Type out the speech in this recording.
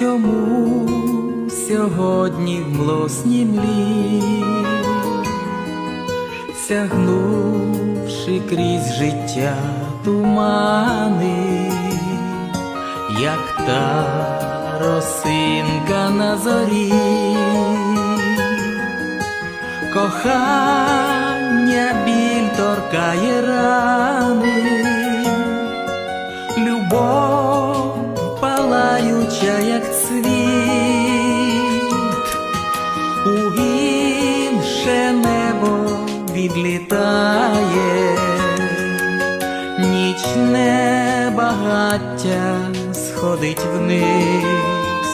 йому сьогодні в млосній млі, сягнувши крізь життя тумани, як та росинка на зорі, кохання біль торкає рани, любов палаюча, як цвіт, у інше небо відлітає, нічне багаття сходить вниз.